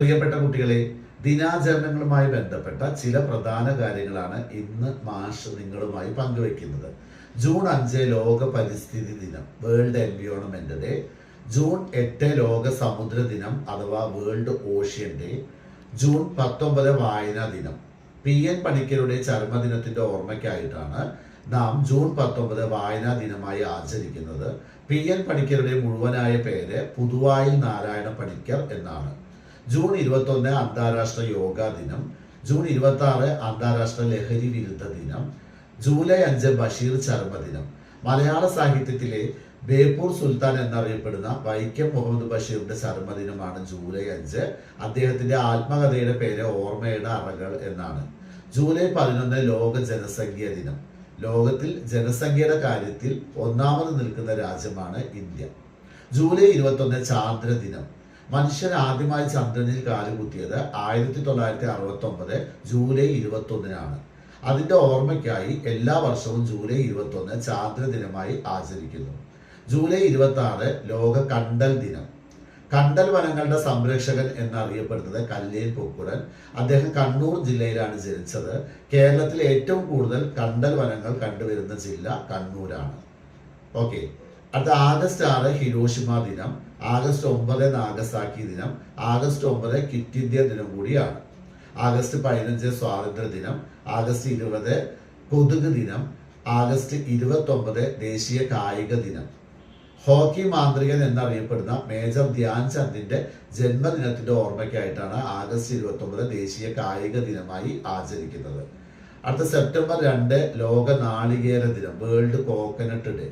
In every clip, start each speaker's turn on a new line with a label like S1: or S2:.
S1: പ്രിയപ്പെട്ട കുട്ടികളെ ദിനാചരണങ്ങളുമായി ബന്ധപ്പെട്ട ചില പ്രധാന കാര്യങ്ങളാണ് ഇന്ന് മാഷ് നിങ്ങളുമായി പങ്കുവെക്കുന്നത്. ജൂൺ അഞ്ച് ലോക പരിസ്ഥിതി ദിനം വേൾഡ് എൻവിയോൺമെന്റ് ഡേ. ജൂൺ എട്ട് ലോക സമുദ്ര ദിനം അഥവാ വേൾഡ് ഓഷ്യൻ ഡേ. ജൂൺ പത്തൊമ്പത് വായനാ ദിനം. പി എൻ പണിക്കരുടെ ചർമ്മദിനത്തിന്റെ ഓർമ്മയ്ക്കായിട്ടാണ് നാം ജൂൺ പത്തൊമ്പത് വായനാ ദിനമായി ആചരിക്കുന്നത്. പി എൻ പണിക്കരുടെ മുഴുവനായ പേര് പുതുവായിൽ നാരായണ പണിക്കർ എന്നാണ്. ജൂൺ ഇരുപത്തൊന്ന് അന്താരാഷ്ട്ര യോഗാ ദിനം ജൂൺ ഇരുപത്തി ആറ് അന്താരാഷ്ട്ര ലഹരി വിരുദ്ധ ദിനം ജൂലൈ അഞ്ച് ബഷീർ ചർമ്മദിനം മലയാള സാഹിത്യത്തിലെ ബേപ്പൂർ സുൽത്താൻ എന്നറിയപ്പെടുന്ന വൈക്കം മുഹമ്മദ് ബഷീറിന്റെ ചർമ്മദിനമാണ് ജൂലൈ അഞ്ച്. അദ്ദേഹത്തിന്റെ ആത്മകഥയുടെ പേര് ഓർമ്മയുടെ അറകൾ എന്നാണ്. ജൂലൈ പതിനൊന്ന് ലോക ജനസംഖ്യ ദിനം. ലോകത്തിൽ ജനസംഖ്യയുടെ കാര്യത്തിൽ ഒന്നാമത് നിൽക്കുന്ന രാജ്യമാണ് ഇന്ത്യ. ജൂലൈ ഇരുപത്തൊന്ന് ചാന്ദ്ര ദിനം. മനുഷ്യൻ ആദ്യമായി ചന്ദ്രനിൽ കാലുകുത്തിയത് ആയിരത്തി തൊള്ളായിരത്തി അറുപത്തി ഒമ്പത് ജൂലൈ ഇരുപത്തി ഒന്നിനാണ് അതിന്റെ ഓർമ്മയ്ക്കായി എല്ലാ വർഷവും ജൂലൈ ഇരുപത്തി ഒന്ന് ചാന്ദ്ര ദിനമായി ആചരിക്കുന്നു. ജൂലൈ ഇരുപത്തി ആറ് ലോക കണ്ടൽ ദിനം. കണ്ടൽ വനങ്ങളുടെ സംരക്ഷകൻ എന്നറിയപ്പെടുന്നത് കല്ലേൽ പൊക്കുടൻ. അദ്ദേഹം കണ്ണൂർ ജില്ലയിലാണ് ജനിച്ചത്. കേരളത്തിൽ ഏറ്റവും കൂടുതൽ കണ്ടൽ വനങ്ങൾ കണ്ടുവരുന്ന ജില്ല കണ്ണൂരാണ്. ഓക്കെ. അടുത്ത ആഗസ്റ്റ് ആറ് ഹിരോഷിമ ദിനം ആഗസ്റ്റ് ഒമ്പത് നാഗസാക്കി ദിനം ആഗസ്റ്റ് ഒമ്പത് കിറ്റ് ഇന്ത്യ ദിനം കൂടിയാണ്. ആഗസ്റ്റ് പതിനഞ്ച് സ്വാതന്ത്ര്യ ദിനം ആഗസ്റ്റ് ഇരുപത് കൊതുക് ദിനം ആഗസ്റ്റ് ഇരുപത്തി ഒമ്പത് ദേശീയ കായിക ദിനം. ഹോക്കി മാന്ത്രികൻ എന്നറിയപ്പെടുന്ന മേജർ ധ്യാൻ ചന്ദിന്റെ ജന്മദിനത്തിന്റെ ഓർമ്മയ്ക്കായിട്ടാണ് ആഗസ്റ്റ് ഇരുപത്തി ഒമ്പത് ദേശീയ കായിക ദിനമായി ആചരിക്കുന്നത്. അടുത്ത സെപ്റ്റംബർ രണ്ട് ലോക നാളികേര ദിനം വേൾഡ് കോക്കനട്ട് ഡേ.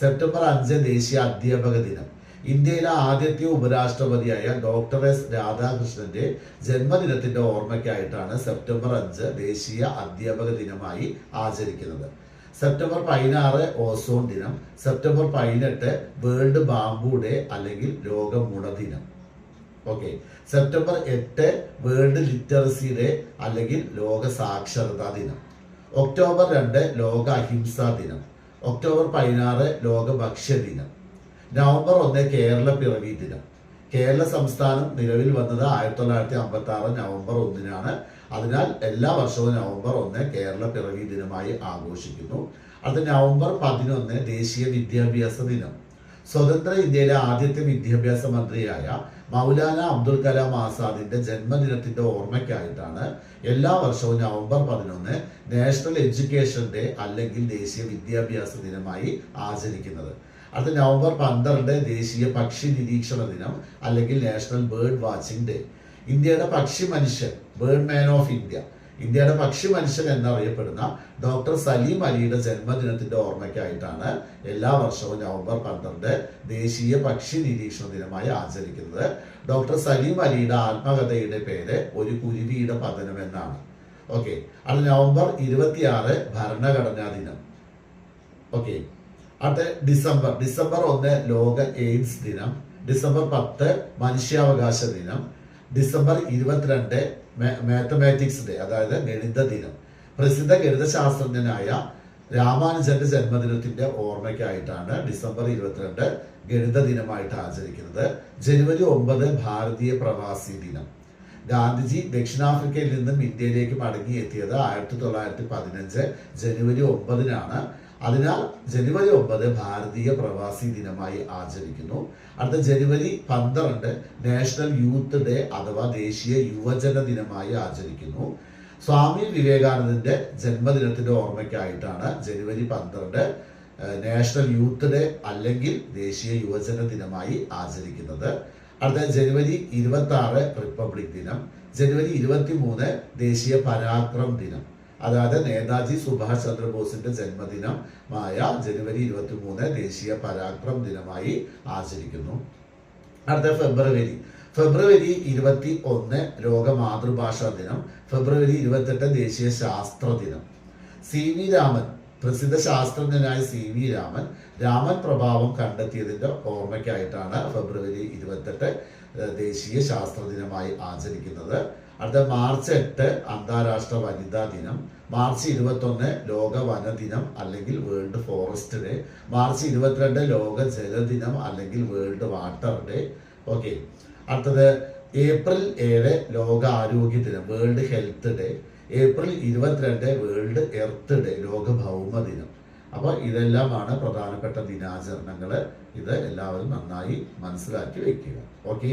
S1: സെപ്റ്റംബർ അഞ്ച് ദേശീയ അധ്യാപക ദിനം. ഇന്ത്യയിലെ ആദ്യത്തെ ഉപരാഷ്ട്രപതിയായ ഡോക്ടർ എസ് രാധാകൃഷ്ണന്റെ ജന്മദിനത്തിന്റെ ഓർമ്മയ്ക്കായിട്ടാണ് സെപ്റ്റംബർ അഞ്ച് ദേശീയ അധ്യാപക ദിനമായി ആചരിക്കുന്നത്. സെപ്റ്റംബർ പതിനാറ് ഓസോൺ ദിനം സെപ്റ്റംബർ പതിനെട്ട് വേൾഡ് ബാംബു ഡേ അല്ലെങ്കിൽ ലോക മുട ദിനം. ഓക്കെ. സെപ്റ്റംബർ എട്ട് വേൾഡ് ലിറ്ററസി ഡേ അല്ലെങ്കിൽ ലോക സാക്ഷരതാ ദിനം. ഒക്ടോബർ രണ്ട് ലോക അഹിംസാ ദിനം. ഒക്ടോബർ പതിനാറ് ലോക ഭക്ഷ്യ ദിനം. നവംബർ ഒന്ന് കേരള പിറവി ദിനം. കേരള സംസ്ഥാനം നിലവിൽ വന്നത് ആയിരത്തി തൊള്ളായിരത്തി അമ്പത്തി ആറ് നവംബർ ഒന്നിനാണ്. അതിനാൽ എല്ലാ വർഷവും നവംബർ ഒന്ന് കേരള പിറവി ദിനമായി ആഘോഷിക്കുന്നു. അത് നവംബർ പതിനൊന്ന് ദേശീയ വിദ്യാഭ്യാസ ദിനം. സ്വതന്ത്ര ഇന്ത്യയിലെ ആദ്യത്തെ വിദ്യാഭ്യാസ മന്ത്രിയായ മൗലാന അബ്ദുൽ കലാം ആസാദിന്റെ ജന്മദിനത്തിന്റെ ഓർമ്മയ്ക്കായിട്ടാണ് എല്ലാ വർഷവും നവംബർ പതിനൊന്ന് നാഷണൽ എഡ്യൂക്കേഷൻ ഡേ അല്ലെങ്കിൽ ദേശീയ വിദ്യാഭ്യാസ ദിനമായി ആചരിക്കുന്നത്. അടുത്ത നവംബർ പന്ത്രണ്ട് ദേശീയ പക്ഷി നിരീക്ഷണ ദിനം അല്ലെങ്കിൽ നാഷണൽ ബേർഡ് വാച്ചിംഗ് ഡേ. ഇന്ത്യയുടെ പക്ഷി മനുഷ്യൻ ബേർഡ് മാൻ ഓഫ് ഇന്ത്യ. ഇന്ത്യയുടെ പക്ഷി മനുഷ്യൻ എന്നറിയപ്പെടുന്ന ഡോക്ടർ സലീം അലിയുടെ ജന്മദിനത്തിന്റെ ഓർമ്മയ്ക്കായിട്ടാണ് എല്ലാ വർഷവും നവംബർ പന്ത്രണ്ട് ദേശീയ പക്ഷി നിരീക്ഷണ ദിനമായി ആചരിക്കുന്നത്. ഡോക്ടർ സലീം അലിയുടെ ആത്മകഥയുടെ പേര് ഒരു കുരുവിയുടെ പതനം എന്നാണ്. ഓക്കെ അത് നവംബർ ഇരുപത്തിയാറ് ഭരണഘടനാ ദിനം. ഓക്കെ അടുത്ത ഡിസംബർ. ഡിസംബർ ഒന്ന് ലോക എയ്ഡ്സ് ദിനം. ഡിസംബർ പത്ത് മനുഷ്യാവകാശ ദിനം. ഡിസംബർ ഇരുപത്തിരണ്ട് മാത്തമാറ്റിക്സ് ഡേ അതായത് ഗണിത ദിനം. പ്രസിദ്ധ ഗണിതശാസ്ത്രജ്ഞനായ രാമാനുജന്റെ ജന്മദിനത്തിന്റെ ഓർമ്മയ്ക്കായിട്ടാണ് ഡിസംബർ ഇരുപത്തിരണ്ട് ഗണിത ദിനമായിട്ട് ആചരിക്കുന്നത്. ജനുവരി ഒമ്പത് ഭാരതീയ പ്രവാസി ദിനം. ഗാന്ധിജി ദക്ഷിണാഫ്രിക്കയിൽ നിന്നും ഇന്ത്യയിലേക്ക് മടങ്ങിയെത്തിയത് ആയിരത്തി തൊള്ളായിരത്തി പതിനഞ്ച് ജനുവരി ഒമ്പതിനാണ്. അതിനാൽ ജനുവരി ഒമ്പത് ഭാരതീയ പ്രവാസി ദിനമായി ആചരിക്കുന്നു. അടുത്ത ജനുവരി പന്ത്രണ്ട് നാഷണൽ യൂത്ത് ഡേ അഥവാ ദേശീയ യുവജന ദിനമായി ആചരിക്കുന്നു. സ്വാമി വിവേകാനന്ദന്റെ ജന്മദിനത്തിന്റെ ഓർമ്മയ്ക്കായിട്ടാണ് ജനുവരി പന്ത്രണ്ട് നാഷണൽ യൂത്ത് ഡേ അല്ലെങ്കിൽ ദേശീയ യുവജന ദിനമായി ആചരിക്കുന്നത്. അടുത്ത ജനുവരി ഇരുപത്തി ആറ് റിപ്പബ്ലിക് ദിനം ജനുവരി ഇരുപത്തി മൂന്ന് ദേശീയ പരാക്രം ദിനം. അതായത് നേതാജി സുഭാഷ് ചന്ദ്രബോസിന്റെ ജന്മദിനമായ ജനുവരി ഇരുപത്തി മൂന്ന് ദേശീയ പരാക്രമ ദിനമായി ആചരിക്കുന്നു. അടുത്ത ഫെബ്രുവരി. ഫെബ്രുവരി ഇരുപത്തി ഒന്ന് ലോക മാതൃഭാഷാ ദിനം. ഫെബ്രുവരി ഇരുപത്തെട്ട് ദേശീയ ശാസ്ത്ര ദിനം. സി വി രാമൻ പ്രസിദ്ധ ശാസ്ത്രജ്ഞനായ സി വി രാമൻ രാമൻ പ്രഭാവം കണ്ടെത്തിയതിന്റെ ഓർമ്മയ്ക്കായിട്ടാണ് ഫെബ്രുവരി ഇരുപത്തെട്ട് ദേശീയ ശാസ്ത്ര ദിനമായി ആചരിക്കുന്നത്. അടുത്ത മാർച്ച് എട്ട് അന്താരാഷ്ട്ര വനിതാ ദിനം. മാർച്ച് ഇരുപത്തൊന്ന് ലോക വനദിനം അല്ലെങ്കിൽ വേൾഡ് ഫോറസ്റ്റ് ഡേ. മാർച്ച് ഇരുപത്തിരണ്ട് ലോക ജലദിനം അല്ലെങ്കിൽ വേൾഡ് വാട്ടർ ഡേ. ഓക്കെ. അടുത്തത് ഏപ്രിൽ ഏഴ് ലോക ആരോഗ്യ ദിനം വേൾഡ് ഹെൽത്ത് ഡേ. ഏപ്രിൽ ഇരുപത്തിരണ്ട് വേൾഡ് എർത്ത് ഡേ ലോക ഭൗമ ദിനം. അപ്പോൾ ഇതെല്ലാമാണ് പ്രധാനപ്പെട്ട ദിനാചരണങ്ങൾ ഇത് എല്ലാവരും നന്നായി മനസ്സിലാക്കി വെക്കുക. ഓക്കെ?